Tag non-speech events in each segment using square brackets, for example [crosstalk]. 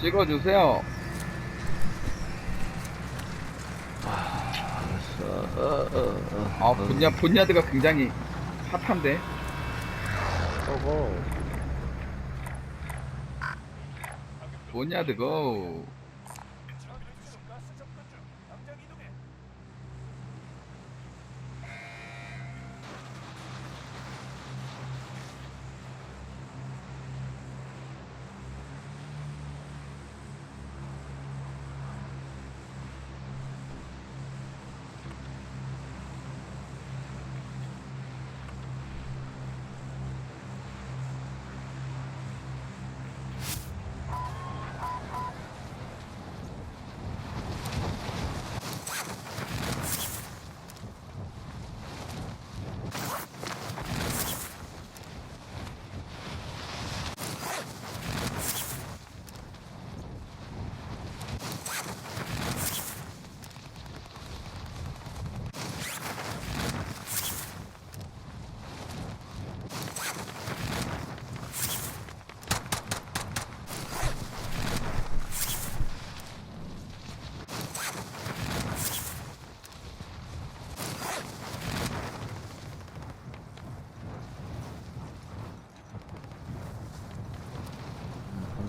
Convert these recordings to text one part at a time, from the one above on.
찍어주세요. 아, 본야, 본야드가 굉장히 핫한데? 고 본야드 고.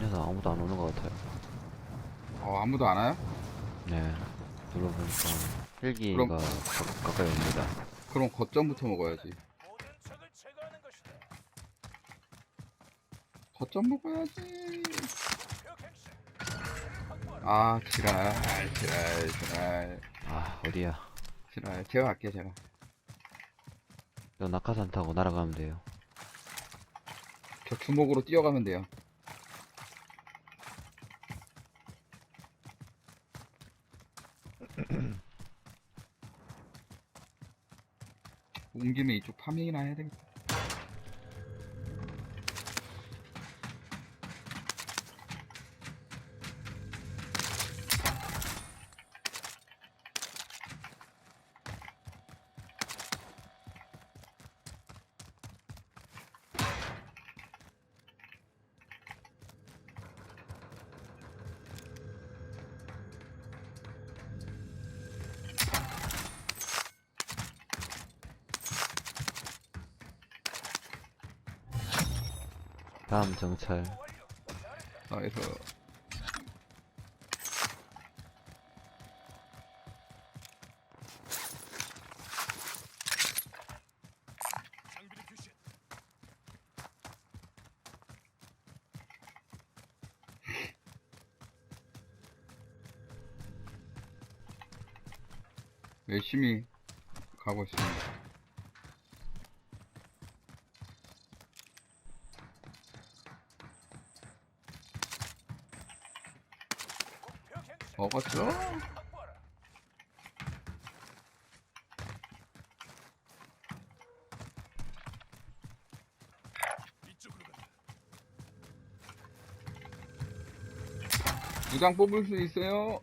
혼자서 아무도 안 오는 것 같아요. 어, 아무도 안 와요? 네. 둘러보니까 헬기가 그럼- 가, 가까이 옵니다. 그럼 거점부터 먹어야지. 거점 먹어야지. 아, 지랄, 지랄, 지랄, 아, 어디야? 지랄. 제가 갈게요, 제가. 저 낙하산 타고 날아가면 돼요. 저 주먹으로 뛰어가면 돼요. 온 김에 이쪽 파밍이나 해야 되겠다. 다음 정찰. 그래서 열심히 가고 있습니다. 먹었죠? 두장 뽑을 수 있어요?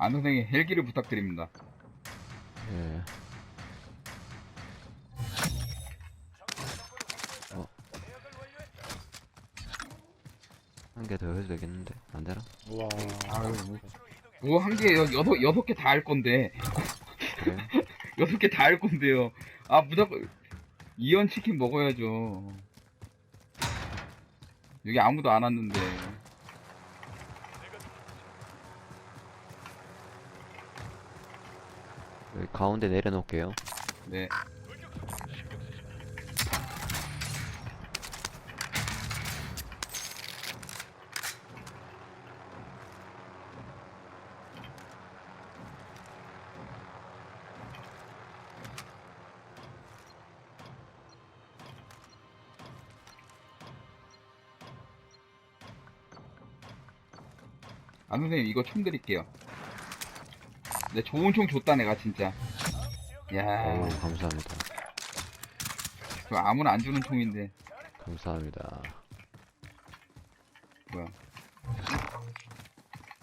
안 선생님 헬기를 부탁드립니다. 예. 어. 한 개 더 해도 되겠는데? 안 되나? 우와. 아유, 뭐 한개 여섯 여섯 개 다 할 건데 그래? [laughs] 여섯 개 다 할 건데요. 아 무조건 이연 치킨 먹어야죠. 여기 아무도 안 왔는데. 가운데 내려놓을게요. 네. 아 선생님 이거 총 드릴게요. 네 좋은 총 줬다 내가 진짜. 야, 어우, 감사합니다. 그 아무나 안 주는 총인데 감사합니다. 뭐야?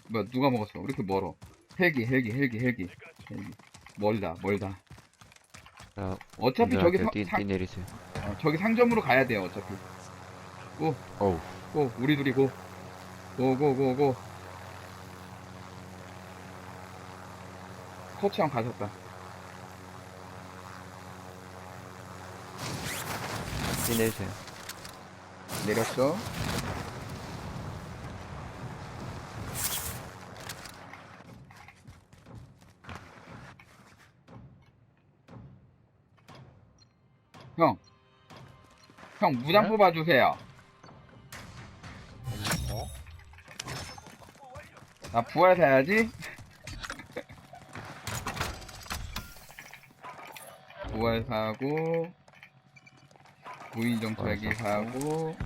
뭐야 누가 먹었어? 왜 이렇게 멀어? 헬기 헬기 헬기 헬기 헬기 멀다 멀다. 자, 어차피 저기 상, 뛰, 상- 뛰 내리세요. 어, 저기 상점으로 가야 돼요 어차피. 어우, 고 우리 둘이 고. 고 고 고고. 코치형 가셨다. 뛰 내리세요. 내렸어. 형. 형, 무장 네? 뽑아주세요. 어? 나 부활 사야지. 부활 사고, 무인정찰기 부활 사고,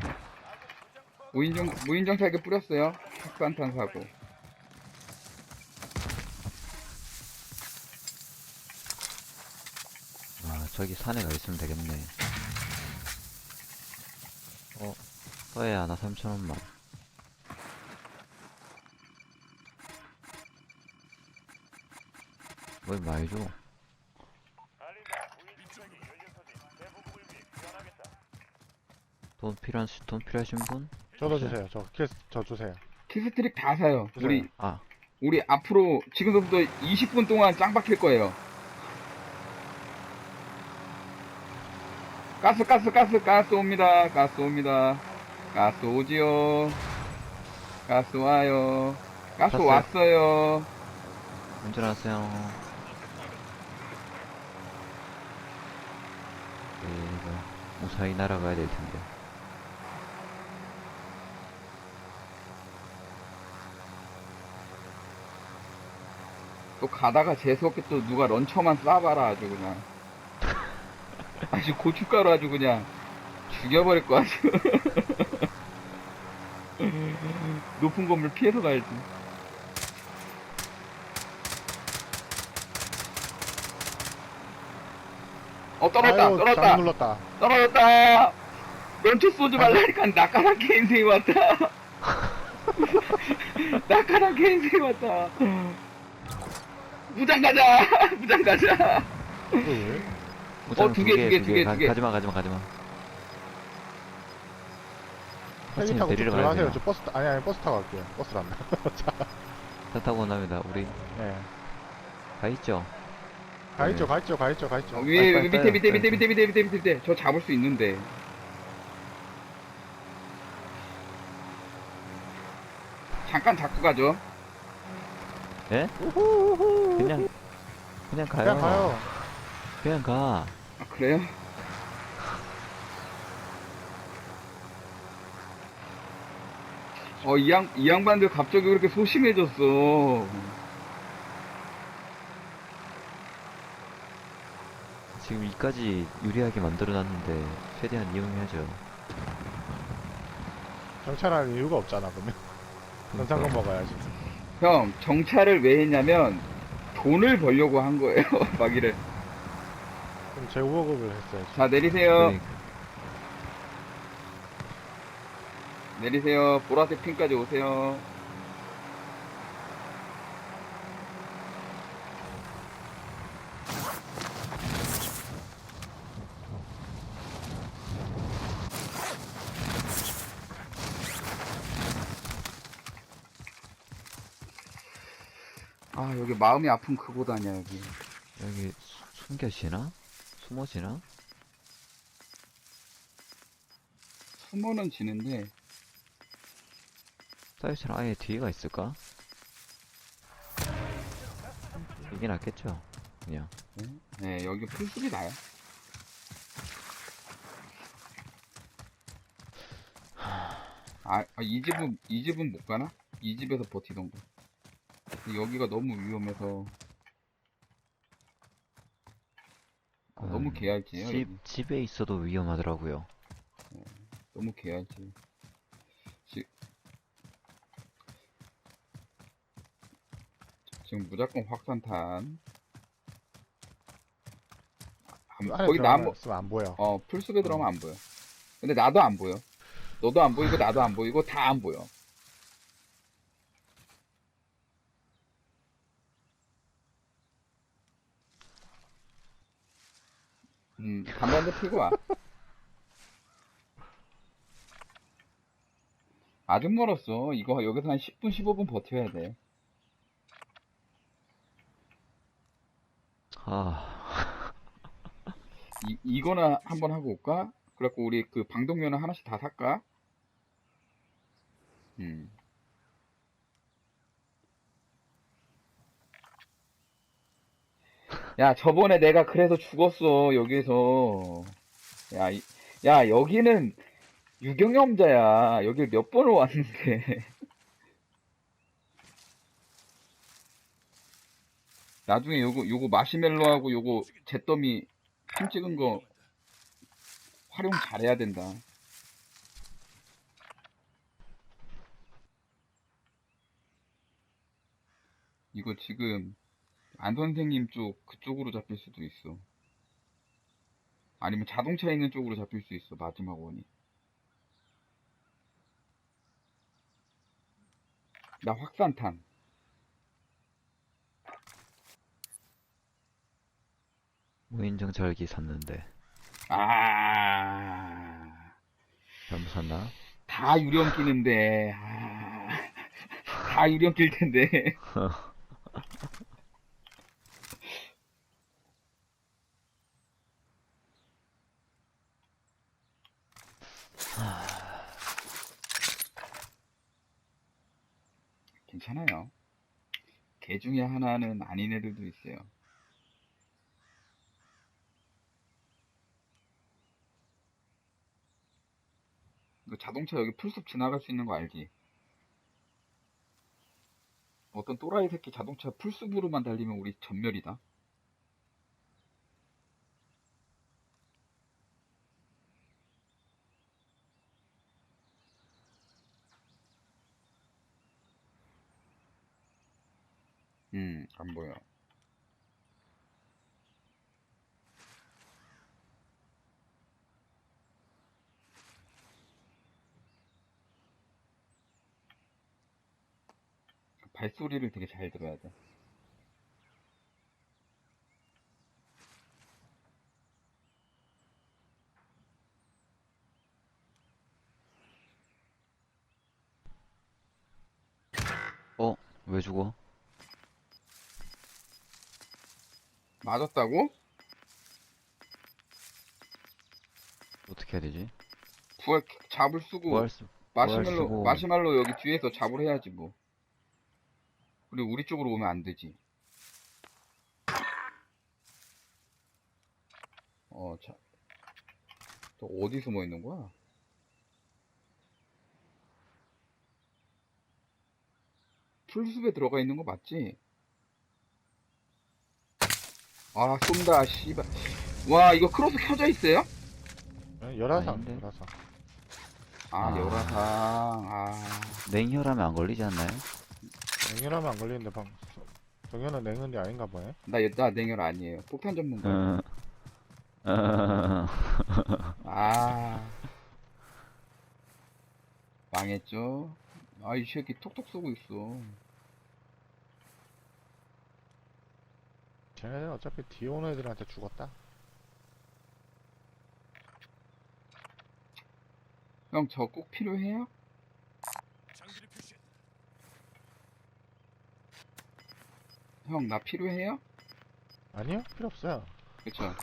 무인정, 무인정찰기 뿌렸어요. 핵산탄 사고. 아, 저기 산에 가 있으면 되겠네. 어, 써야 하나 3천원만. 뭘 많이 줘? 돈 필요한, 돈 필요하신 분? 저도 주세요. 저 키스 저 주세요. 키스트릭 다 사요. 주세요. 우리, 아, 우리 앞으로, 지금부터 20분 동안 짱 박힐 거예요. 가스, 가스, 가스, 가스 옵니다. 가스 옵니다. 가스 오지요. 가스 와요. 가스. 왔어요. 운전하세요. 네, 이거 무사히 날아가야 될 텐데. 또 가다가 재수없게 또 누가 런처만 쏴봐라 아주 그냥. [laughs] 아주 고춧가루 아주 그냥 죽여버릴 거 아주. [laughs] 높은 건물 피해서 가야지. 어 떨어졌다 아유, 떨어졌다. 잘못 눌렀다. 떨어졌다. 런처 쏘지 말라니까 낙하산 개인생이 왔다. [laughs] 낙하산 개인생이 왔다 무장 가자 [laughs] 무장 가자 이거 왜? 우선 두 개, 두 개, 두 개, 가- 두 개. 가지마, 가지마, 가지마. 헬기 타고 쭉 내리러 가야 들어가세요. 돼요. 저 버스 타, 아니 아니 버스 타고 갈게요. 버스를 안 나. [laughs] 차 타고 납니다. 우리 예. 가 있죠? 가 네. 있죠, 가 있죠, 가 있죠, 가 있죠. 어, 위에 빨리, 밑에 빨리, 밑에 빨리, 밑에 밑에 밑에 밑에 밑에 밑에 저 잡을 수 있는데 잠깐 잡고 가죠 예? 우후. 그냥 그냥 가요. 그냥 가요. 그냥 가. 아 그래요? 어, 이 양, 이 양반들 갑자기 왜 이렇게 소심해졌어. 지금 이까지 유리하게 만들어놨는데 최대한 이용해야죠. 정찰하는 이유가 없잖아 그러면. 전상금 먹어야지. 형, 정찰을 왜 했냐면, 돈을 벌려고 한 거예요, [laughs] 마기를. 그럼 재우보급을 했어야지. 자, 내리세요. 그러니까 내리세요. 보라색 핀까지 오세요. 아, 여기 마음이 아픈 그곳 아니야, 여기. 여기 수- 숨겨지나? 숨어지나? 숨어는 지는데, 사이트는 아예 뒤에가 있을까? 이게 낫겠죠? 그냥 네, 여기 풀숲이 나요. 아, 아, 이 집은, 이 집은 못 가나? 이 집에서 버티던가. 근데 여기가 너무 위험해서. 아, 너무 음, 개알지예요. 여기. 집, 집에 있어도 위험하더라고요. 너무 개알지. 지, 지금 무조건 확산탄. 안- 안에 거기 나무, 들어가면 안 보여. 어, 풀숲에 들어가면 안 보여. 근데 나도 안 보여. 너도 안 보이고, 나도 안 보이고, 다 안 보여. 음, 피고 와. 아주 멀었어. 이거 여기서 한 10분, 15분 버텨야 돼. 아, 이, 이거나 한번 하고 올까? 그래갖고 우리 그 방독면을 하나씩 다 살까? 음. 야, 저번에 내가 그래서 죽었어, 여기에서. 야, 이- 야, 여기는 유경험자야. 여길 몇 번을 왔는데. [laughs] 나중에 요거, 요거 마시멜로하고 요거 잿더미 핀 찍은 거 활용 잘해야 된다. 이거 지금 안 선생님 쪽 그쪽으로 잡힐 수도 있어. 아니면 자동차 있는 쪽으로 잡힐 수 있어. 마지막 원이. 나 확산탄. 무인정 절기 샀는데. 아. 잘못 샀나? 다 유령 끼는데, 아, 다 유령 낄 텐데. [laughs] 괜찮아요. 개 중에 하나는 아닌 애들도 있어요. 너 자동차 여기 풀숲 지나갈 수 있는 거 알지? 어떤 또라이 새끼 자동차 풀숲으로만 달리면 우리 전멸이다. 음, 안 보여. 발소리를 되게 잘 들어야 돼. 어? 왜 죽어? 맞았다고? 어떻게 해야 되지? 부활 잡을 쓰고 구할 수, 마시멜로 쓰고. 마시멜로 여기 뒤에서 잡을 해야지 뭐. 그리고 우리 쪽으로 오면 안 되지. 어, 자. 또 어디 숨어 있는 거야? 풀숲에 들어가 있는 거 맞지? 아, 쏜다, 씨발. 와, 이거 크로스 켜져 있어요? 네, 열화상, 아닌데? 열화상. 아, 아. 열화상. 아. 냉혈하면 안 걸리지 않나요? 냉혈하면 안 걸리는데 방 정현은 냉혈이 아닌가 보네. 나, 나 냉혈 아니에요. 폭탄 전문가. 응. 어, 아. 망했죠? 아, 이 새끼 톡톡 쏘고 있어. 쟤네는 어차피 뒤에 오는 애들한테 죽었다. 형, 저 꼭 필요해요? 형, 나 필요해요? 아니요? 필요 없어요. 그쵸? [laughs]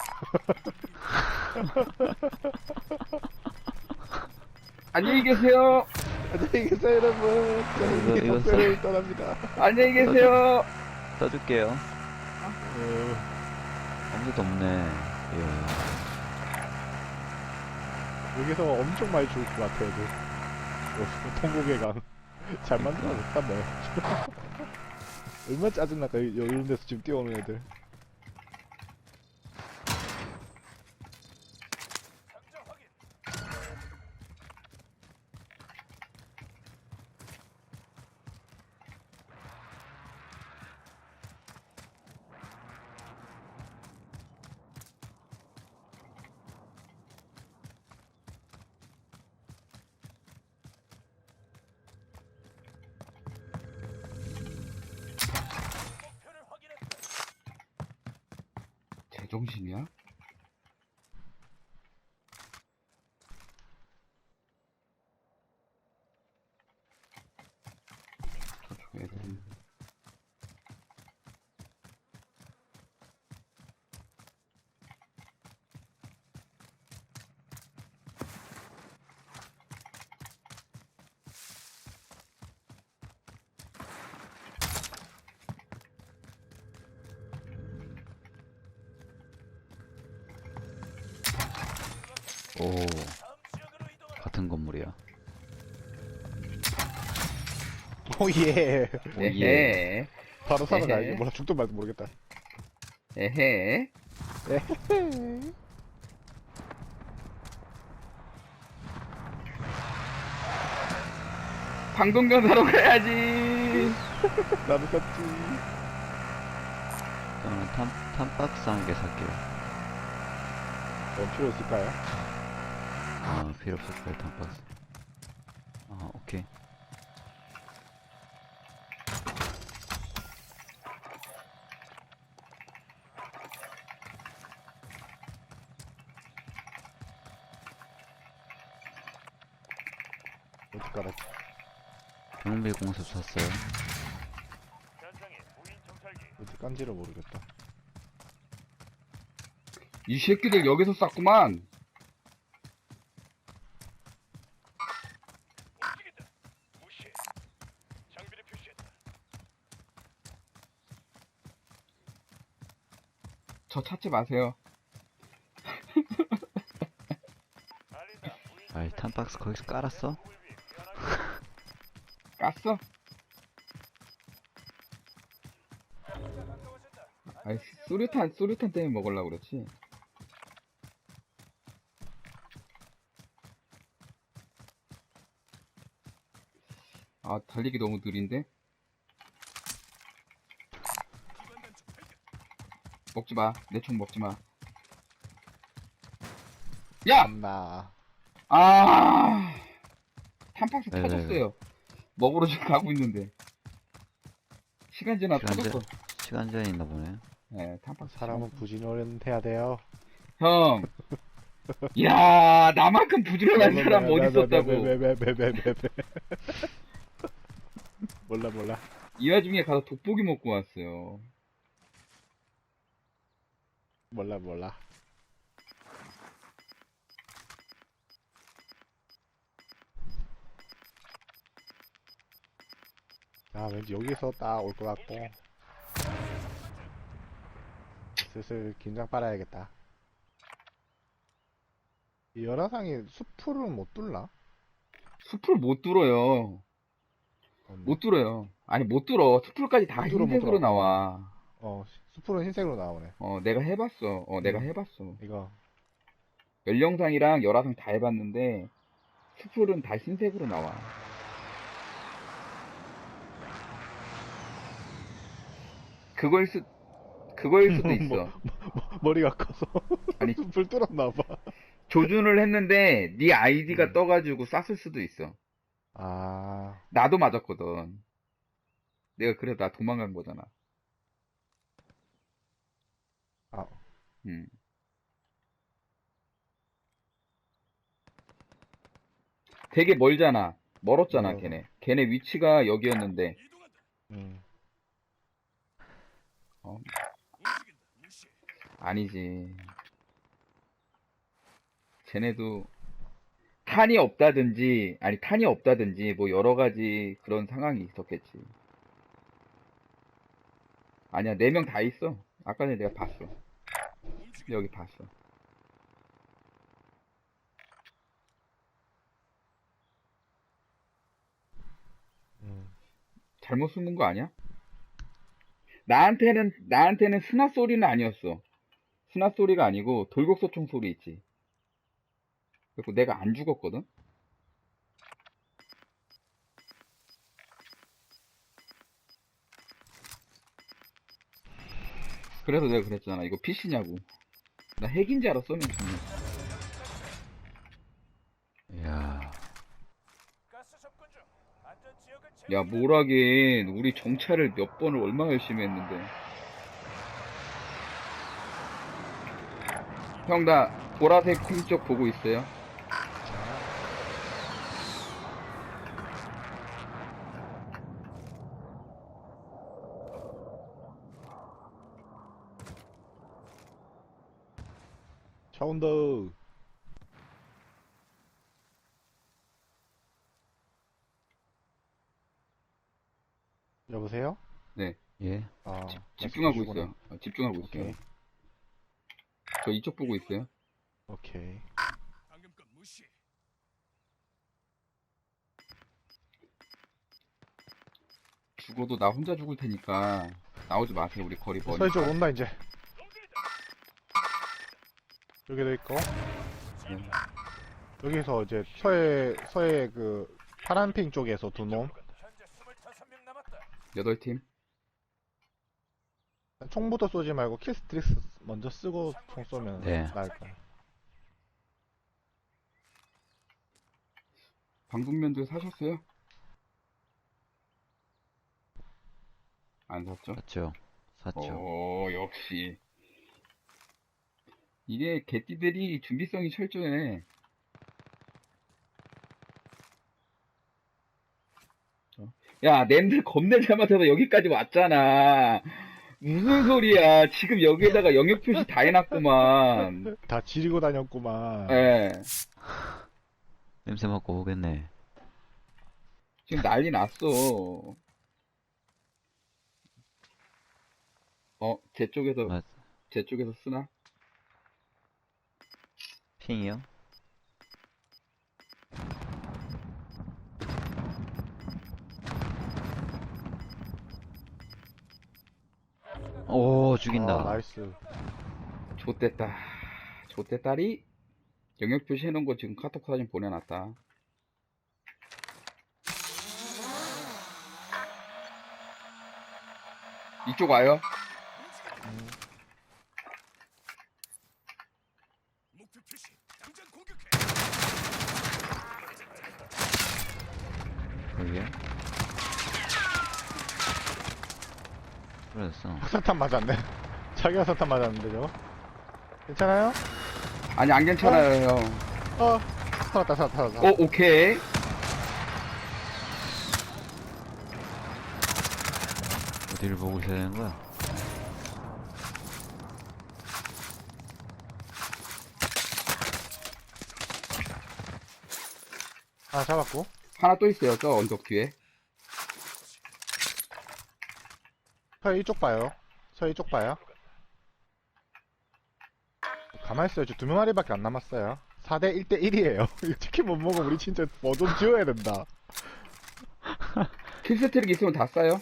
안녕히 계세요! 안녕히 계세요, 여러분. 이거- 이거 학교를 떠납니다. 안녕히 계세요! 써줄게요. 어, 아무것도 없네. 예. 여기서 엄청 많이 죽을 것 같아 애들 어, 통곡의 강 잘 [laughs] 만들어졌다 뭐. [laughs] 얼마나 짜증날까 이- 이런 데서 지금 뛰어오는 애들 제정신이야? 저쪽 애들. 오. 같은 건물이야. 오예 에헤. 바로 살아가야지 에헤. 몰라 죽든 말든 모르겠다 에헤. 방송견 사러 가야지. [laughs] 나도 샀지 저는 탄, 탄박스 한 개 살게요. 넌 필요 있을까요? 아, 필요 없을 거예요, 탄박스. 아, 오케이. 어디 깔았지 경비 공습 샀어요. 어디 깐지를 모르겠다 이 새끼들 여기서 쌌구만. 저 찾지 마세요. [laughs] 아이, 탄박스 거기서 깔았어? [laughs] 깠어? 아이, 수류탄, 수류탄 때문에 먹으려고 그렇지. 아, 달리기 너무 느린데? 먹지 마. 내 총 먹지 마. 야! 안나 아! 탄박스 네, 터졌어요. 먹으러 지금 가고 있는데. 시간 지나 시간 지- 터졌어. 시간 제한 있나 보네. 네, 탄박스. 사람은 부지런해야 돼요 형. [laughs] 야, 나만큼 부지런한 사람 어디 있었다고. 왜왜왜왜왜왜 [laughs] 몰라 몰라 이 와중에 가서 돋보기 먹고 왔어요. 몰라 몰라 아 왠지 여기서 딱 올 것 같고 슬슬 긴장 빨아야겠다 이 열화상이 숲풀은 못 뚫나? 숲을 못 뚫어요. 못 뚫어요. 아니, 못 뚫어. 숲을까지 다못 뚫어, 못 흰색으로 뚫어. 나와. 어 숲풀은 흰색으로 나오네 어, 내가 해봤어. 어, 내가 음. 해봤어. 이거 연령상이랑 열화상 다 해봤는데, 숲을은 다 흰색으로 나와. 그거일 수, 그거일 [laughs] 수도 있어. 머리가 커서 [laughs] 아니, 숲을 뚫었나 봐 조준을 했는데, 네 아이디가 음. 떠가지고 쐈을 수도 있어. 아 나도 맞았거든. 내가 그래, 나 도망간 거잖아. 아. 음. 되게 멀잖아. 멀었잖아, 어. 걔네. 걔네 위치가 여기였는데, 음. 어. 아니지. 쟤네도 탄이 없다든지, 아니, 탄이 없다든지, 뭐, 여러 가지 그런 상황이 있었겠지. 아니야, 네 명 다 있어. 아까 전에 내가 봤어. 여기 봤어. 음. 잘못 숨은 거 아니야? 나한테는, 나한테는 스나 소리는 아니었어. 스나 소리가 아니고 돌격소총 소리 있지. 그리고 내가 안 죽었거든? 그래서 내가 그랬잖아. 이거 PC냐고. 나 핵인 줄 알았어, 맨 처음에. 이야. 야, 뭐라긴. 우리 정찰을 몇 번을 얼마나 열심히 했는데. 형, 나 보라색 콩쪽 보고 있어요. 온다. 여보세요? 예. 아, 집, 집중하고 말씀해주시구나. 있어요. 어, 집중하고 있어요. 오케이. 저 이쪽 보고 있어요. 오케이. 죽어도 나 혼자 죽을 테니까 나오지 마세요. 우리 거리 서해 버니까. 쪽 온다 이제. 여기도 있고. 여기서 이제 서해 서해 그 파란핑 쪽에서 두 놈. 여덟 팀. 총부터 쏘지 말고 킬스트릭스 먼저 쓰고 총 쏘면 네. 나을 거야. 방금면도 사셨어요? 안 샀죠? 샀죠. 샀죠. 오, 역시. 이게 개띠들이 준비성이 철저해. 어? 야, 냄새 겁내 잘 맡아서 여기까지 왔잖아. 무슨 소리야. 지금 여기에다가 영역 표시 다 해놨구만. 다 지리고 다녔구만. 예. 냄새 맡고 오겠네. 지금 난리 났어. 어, 제 쪽에서, 맞- 제 쪽에서 쓰나? 핑이요? 오, 죽인다. 아, 나이스. 좆됐다. 좆됐다리? 영역 표시 해놓은 거 지금 카톡 사진 보내놨다. 이쪽 와요? 여기요? 그랬어. 화살탄 맞았네. [laughs] 자기 화살탄 맞았는데 저거. 괜찮아요? 아니, 안 괜찮아요, 형. 어. 살았다 살았다 살았다. 어, 오케이. 어디를 보고 있어야 되는 거야? 하나 잡았고. 하나 또 있어요, 저 언덕 뒤에. 서해 이쪽 봐요. 서해 이쪽 봐요. 가만히 있어요. 저두 명아리밖에 안 남았어요. 4대 1대 1이에요. 이거 치킨 못 먹으면 우리 진짜 뭐 좀 지어야 된다. [laughs] 킬스트릭 있으면 다 싸요?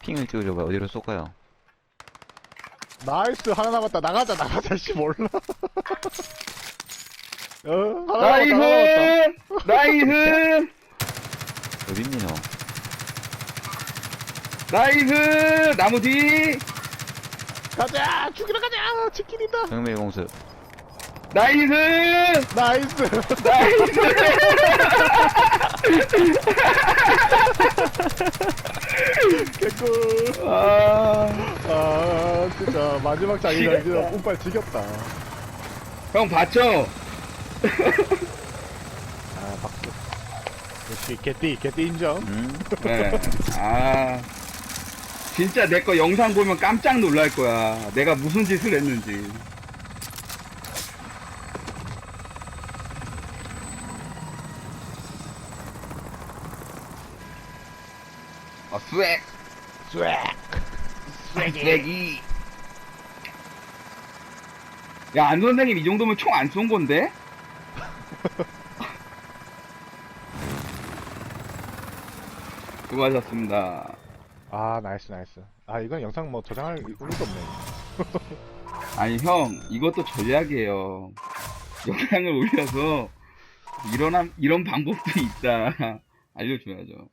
핑을 찍어줘봐. 어디로 쏠까요? 나이스 하나 남았다. 나가자 나가자 씨 몰라. [laughs] 어 하나 남았다. 나이스! 나이스! 어딨니, 너? 나이스! 나무 뒤! 가자 죽이러 가자 치킨이다. 정밀 공습. 나이스! 나이스. 나이스! 개꿀. 아, 아 진짜 마지막 진짜 지겹다. 운빨 지겹다. 형 봤죠? 아 박수. 역시 개띠 개띠 인정. 음? 네. 아, 진짜 내 거 영상 보면 깜짝 놀랄 거야. 내가 무슨 짓을 했는지. 아, 스웩! 쏵. 스웩이! 야, 안 선생님 이 정도면 총 안 쏜 건데? [laughs] 수고하셨습니다. 아 나이스 나이스 아 이건 영상 뭐 저장할 의무도 없네 [laughs] 아니, 형, 이것도 전략이에요. 영상을 올려서 이런, 함- 이런 방법도 있다. [laughs] 알려줘야죠.